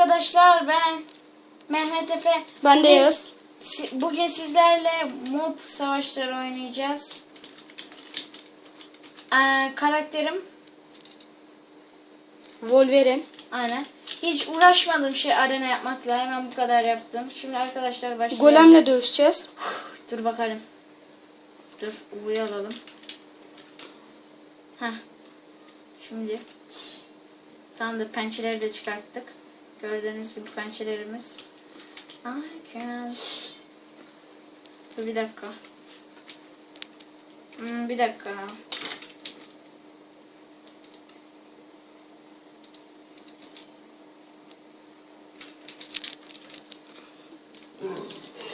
arkadaşlar ben Mehmet Efe. Ben de Bugün- Yağız. Bugün sizlerle mob savaşları oynayacağız. Ee, karakterim Wolverine. aynen. Hiç uğraşmadım şey arena yapmakla hemen bu kadar yaptım. Şimdi arkadaşlar başlayalım. Golemle dövüşeceğiz. Dur bakalım. Dur U'yu alalım. Heh. Şimdi. Tamamdır pençeleri de çıkarttık. Gördüğünüz gibi pençelerimiz. Can... Dur bir dakika. Hmm, bir dakika.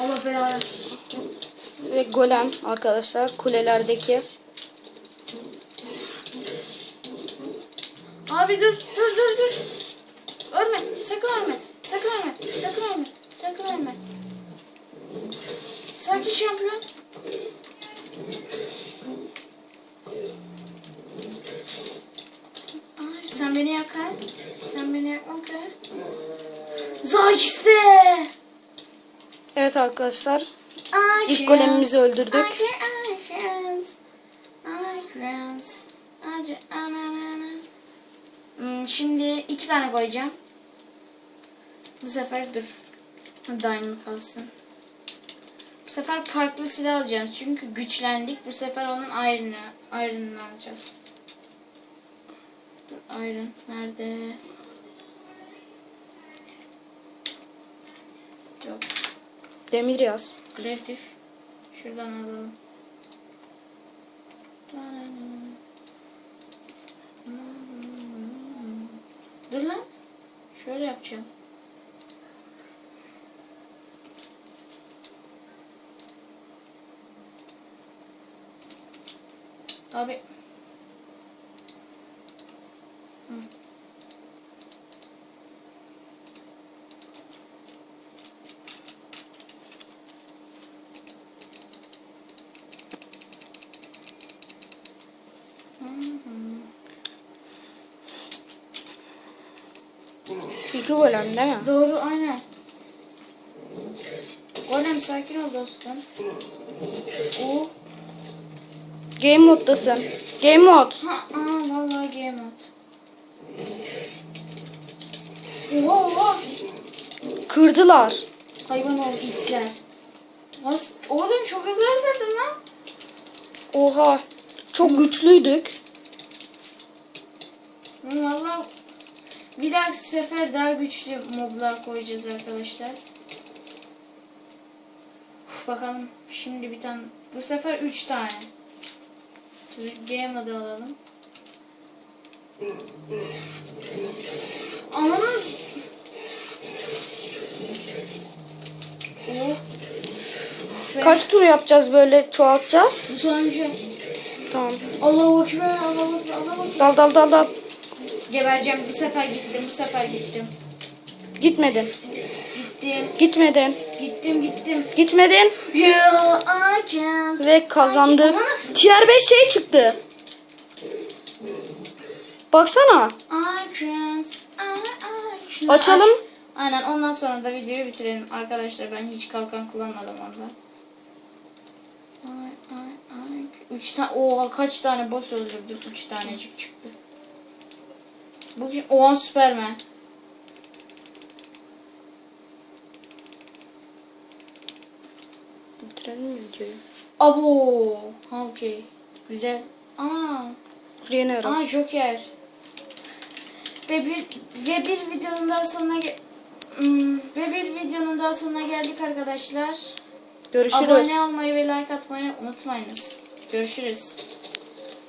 Allah belanı. Ve golem arkadaşlar kulelerdeki. Abi dur dur dur dur. Ölme sakın ölme. Sakın ölme. Sakın ölme. Sakın ölme. Sakin şampiyon. Ay, sen beni yakar. Sen beni yakmak. Zayiste. Evet arkadaşlar. İlk golemimizi öldürdük. Hmm, Şimdi iki tane koyacağım. Bu sefer dur. Diamond kalsın. Bu sefer farklı silah alacağız. Çünkü güçlendik. Bu sefer onun Iron'ı, Iron'ını alacağız. Dur Iron nerede? Yok. Demir yaz. Kreatif. Şuradan alalım. Dur lan. Şöyle yapacağım. Abi. Hı. İki golem değil mi? Doğru aynen. Golem sakin ol dostum. O. Game moddasın. Game mod. Ha, aa, vallahi game mode. Oha oha. Kırdılar. Hayvan ol itler. Nasıl? Oğlum çok hızlı öldürdün lan. Oha. Çok güçlüydük. Hı, Vallahi bir dahaki sefer daha güçlü moblar koyacağız arkadaşlar. Uf, bakalım şimdi bir tane. Bu sefer üç tane. Game adı alalım. Ananız. Oh. Kaç tur yapacağız böyle çoğaltacağız? Bu sonuncu. Tamam. Allahu Ekber, Allahu Ekber, Allahu Ekber. Dal dal dal dal. Gebereceğim. Bu sefer gittim, bu sefer gittim. Gitmedin. Gittim, Gitmedin. gittim, gittim. Gitmedin. Yeah, I. Ve kazandık. Tier 5 şey çıktı. Baksana. Açalım. aç. Aynen ondan sonra da videoyu bitirelim. Arkadaşlar ben hiç kalkan kullanmadım orada. Ay ay ay. Üç tane. Oha kaç tane boss öldürdük. Üç tanecik çıktı. Bugün Oha Süpermen. Bitirelim videoyu? Abo. Ha okey. Güzel. Aa. Yeniyorum. Aa Joker. Ve bir ve bir videonun daha sonuna Hmm, ve bir videonun daha sonuna geldik arkadaşlar. Görüşürüz. Abone olmayı ve like atmayı unutmayınız. Görüşürüz.